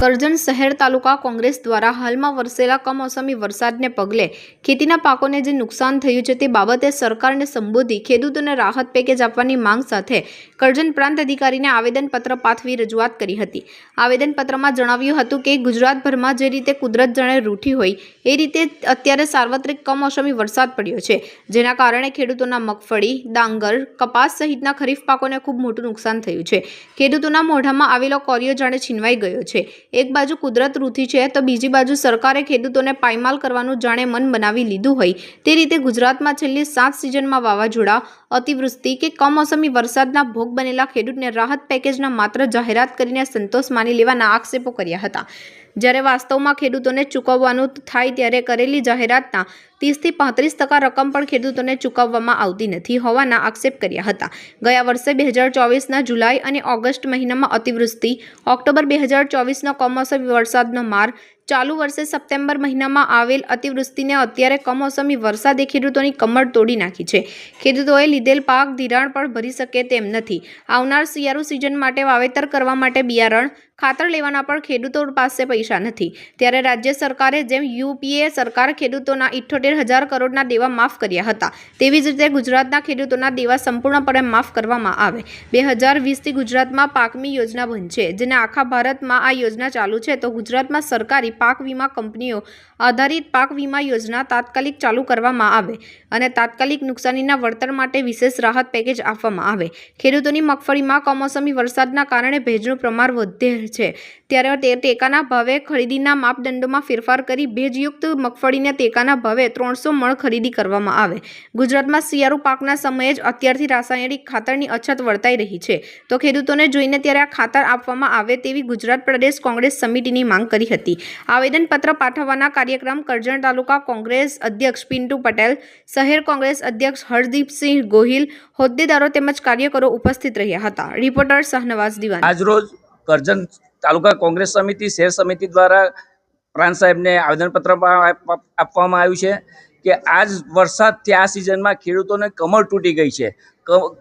કરજણ શહેર તાલુકા કોંગ્રેસ દ્વારા હાલમાં વરસેલા કમોસમી વરસાદને પગલે ખેતીના પાકોને જે નુકસાન થયું છે તે બાબતે સરકારને સંબોધી ખેડૂતોને રાહત પેકેજ આપવાની માંગ સાથે કરજણ પ્રાંત અધિકારીને આવેદનપત્ર પાઠવી રજૂઆત કરી હતી. આવેદનપત્રમાં જણાવ્યું હતું કે ગુજરાતભરમાં જે રીતે કુદરત જાણે રૂઠી હોય, એ રીતે અત્યારે સાર્વત્રિક કમોસમી વરસાદ પડ્યો છે, જેના કારણે ખેડૂતોના મગફળી, ડાંગર, કપાસ સહિતના ખરીફ પાકોને ખૂબ મોટું નુકસાન થયું છે. ખેડૂતોના મોઢામાં આવેલો કોરિયો જાણે છીનવાઈ ગયો છે. એક બાજુ કુદરત રૂથી છે તો બીજી બાજુ સરકારે ખેડૂતોને પાયમાલ કરવાનું જાણે મન બનાવી લીધું હોય. તે રીતે ગુજરાતમાં છેલ્લી સાત સિઝનમાં વાવાઝોડા, અતિવૃષ્ટિ કે કમોસમી વરસાદના ભોગ બનેલા ખેડૂતને રાહત પેકેજના માત્ર જાહેરાત કરીને સંતોષ માની લેવાના આક્ષેપો કર્યા હતા. જ્યારે વાસ્તવમાં ખેડૂતોને ચૂકવવાનું થાય ત્યારે કરેલી જાહેરાતના ત્રીસથી પાંત્રીસ ટકા રકમ પણ ખેડૂતોને ચૂકવવામાં આવતી નથી હોવાના આક્ષેપ કર્યા હતા. ગયા વર્ષે બે હજાર ચોવીસના જુલાઈ અને ઓગસ્ટ મહિનામાં અતિવૃષ્ટિ, ઓક્ટોબર બે હજાર ચોવીસનો કમોસમી વરસાદનો માર ચાલુ વર્ષે સપ્ટેમ્બર મહિનામાં આવેલ અતિવૃષ્ટિને અત્યારે કમોસમી વરસાદે ખેડૂતોની કમર તોડી નાખી છે. ખેડૂતોએ લીધેલ પાક ધિરાણ પણ ભરી શકે તેમ નથી. આવનાર શિયાળુ સિઝન માટે વાવેતર કરવા માટે બિયારણ, ખાતર લેવાના પણ ખેડૂતો પાસે પૈસા નથી. ત્યારે રાજ્ય સરકારે જેમ યુપીએ સરકાર ખેડૂતોના ઇઠ્ઠોતેર હજાર કરોડના દેવા માફ કર્યા હતા, તેવી જ રીતે ગુજરાતના ખેડૂતોના દેવા સંપૂર્ણપણે માફ કરવામાં આવે. બે હજાર વીસથી ગુજરાતમાં પાકમી યોજના છે. જેને આખા ભારતમાં આ યોજના ચાલુ છે, તો ગુજરાતમાં સરકારી પાક વીમા કંપનીઓ આધારિત પાક વીમા યોજના તાત્કાલિક ચાલુ કરવામાં આવે અને તાત્કાલિક નુકસાનીના વળતર માટે વિશેષ રાહત પેકેજ આપવામાં આવે. ખેડૂતોની મગફળીમાં કમોસમી વરસાદના કારણે ભેજનું પ્રમાણ વધે છે. ત્યારે તે ટેકાના ભાવે ખરીદીના માપદંડોમાં ફેરફાર કરી ભેજયુક્ત મગફળીને ટેકાના ભાવે ત્રણસો મણ ખરીદી કરવામાં આવે. ગુજરાતમાં શિયાળુ પાકના સમયે જ અત્યારથી રાસાયણિક ખાતરની અછત વર્તાઈ રહી છે. તો ખેડૂતોને જોઈને ત્યારે આ ખાતર આપવામાં આવે તેવી ગુજરાત પ્રદેશ કોંગ્રેસ સમિતિની માંગ કરી હતી. આવેદનપત્ર પાઠવવાના કાર્યક્રમ કરજણ તાલુકા કોંગ્રેસ અધ્યક્ષ પિન્ટુ પટેલ, શહેર કોંગ્રેસ અધ્યક્ષ હરદીપસિંહ ગોહિલ, હોદ્દેદારો તેમજ કાર્યકરો ઉપસ્થિત રહ્યા હતા. રિપોર્ટર શાહનવાઝ દિવાન. આજરોજ કરજણ તાલુકા કોંગ્રેસ સમિતિ શહેર સમિતિ દ્વારા પ્રાંત સાહેબને આવેદનપત્ર આપવામાં આવ્યું છે. કે આજ વરસાદથી આ સિઝનમાં ખેડૂતોને કમર તૂટી ગઈ છે.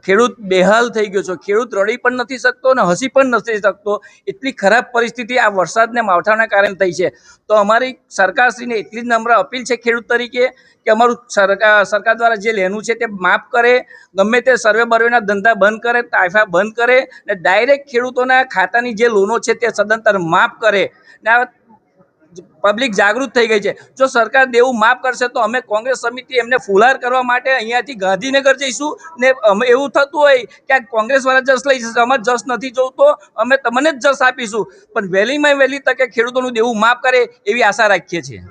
ખેડૂત બેહાલ થઈ ગયો છે. ખેડૂત રડી પણ નથી શકતો અને હસી પણ નથી શકતો. એટલી ખરાબ પરિસ્થિતિ આ વરસાદને માવઠાના કારણે થઈ છે. તો અમારી સરકારશ્રીને એટલી જ નમ્ર અપીલ છે ખેડૂત તરીકે કે અમારું સરકાર સરકાર દ્વારા જે લેનું છે તે માફ કરે. ગમે તે સર્વે બર્વેના ધંધા બંધ કરે, તાયફા બંધ કરે ને ડાયરેક્ટ ખેડૂતોના ખાતાની જે લોનો છે તે સદંતર માફ કરે. ને આ પબ્લિક જાગૃત થઈ ગઈ છે. જો સરકાર દેવું માફ કરશે તો અમે કોંગ્રેસ સમિતિ એમને ફુલાર કરવા માટે અહીંયાથી ગાંધીનગર જઈશું ને અમે એવું થતું હોય કે કોંગ્રેસવાળા જસ લઈ જશે. અમારે જસ નથી જોવતો અમે તમને જ જસ આપીશું. પણ વહેલીમાં વહેલી તકે ખેડૂતોનું દેવું માફ કરે એવી આશા રાખીએ છીએ.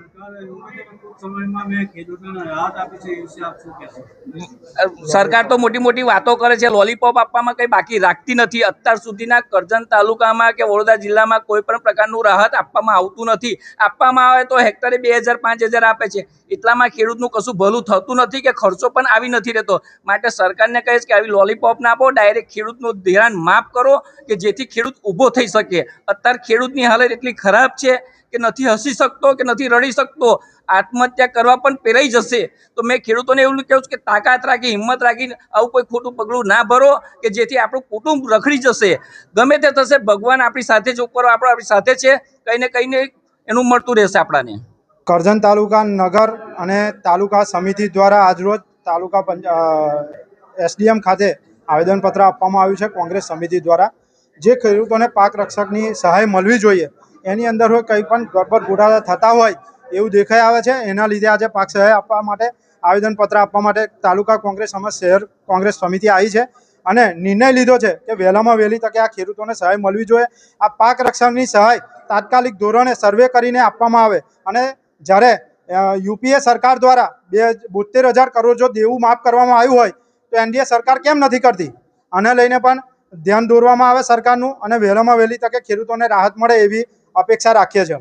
સરકાર તો મોટી મોટી વાતો કરે છે, લોલીપોપ આપવામાં કંઈ બાકી રાખતી નથી. અત્યાર સુધીના કરજણ તાલુકામાં કે વડોદરા જિલ્લામાં કોઈ પણ પ્રકારનું રાહત આપવામાં આવતું નથી. આપવામાં આવે તો હેક્ટરે બે હજાર, પાંચ હજાર આપે છે. એટલામાં ખેડૂતનું કશું ભલું થતું નથી કે ખર્ચો પણ આવી નથી રહેતો. માટે સરકારને કહીશ કે આવી લોલીપોપ ના આપો, ડાયરેક્ટ ખેડૂતનું ધ્યાન માફ કરો કે જેથી ખેડૂત ઊભો થઈ શકે. અત્યારે ખેડૂતની હાલત એટલી ખરાબ છે કે નથી હસી શકતો, કે નથી રડી શકતો, આત્મહત્યા કરવા પણ પેરાઈ જશે. તો મેં ખેડૂતોને એવું કહું છું કે તાકાત રાખી, હિંમત રાખીને આવું કોઈ ખોટું પગલું ના ભરો, કે જેથી આપણું કુટુંબ રખડી જશે. ગમે તે થશે, ભગવાન આપણી સાથે જ ઉપર આપણો આપણી સાથે છે કંઈ ને કંઈ એનું મળતું રહેશે આપણાને. કરજણ તાલુકા નગર અને તાલુકા સમિતિ દ્વારા આજરોજ તાલુકા એસડીએમ ખાતે આવેદનપત્ર આપવામાં આવ્યું છે કોંગ્રેસ સમિતિ દ્વારા. જે ખેડૂતોને પાક રક્ષકની સહાય મળવી જોઈએ એની અંદર હોય કંઈ પણ ગડબડ ગોટાળા થતા હોય એવું દેખાઈ આવે છે. એના લીધે આજે પાક સહાય આપવા માટે આવેદનપત્ર આપવા માટે તાલુકા કોંગ્રેસ સમજ શહેર કોંગ્રેસ સમિતિ આવી છે અને નિર્ણય લીધો છે કે વહેલામાં વહેલી તકે આ ખેડૂતોને સહાય મળવી જોઈએ. આ પાક રક્ષણની સહાય તાત્કાલિક ધોરણે સર્વે કરીને આપવામાં આવે અને જ્યારે યુપીએ સરકાર દ્વારા બે બોતેર હજાર કરોડ જો દેવું માફ કરવામાં આવ્યું હોય, તો એનડીએ સરકાર કેમ નથી કરતી? આને લઈને પણ ધ્યાન દોરવામાં આવે સરકારનું અને વહેલામાં વહેલી તકે ખેડૂતોને રાહત મળે એવી અપેક્ષા રાખીએ છીએ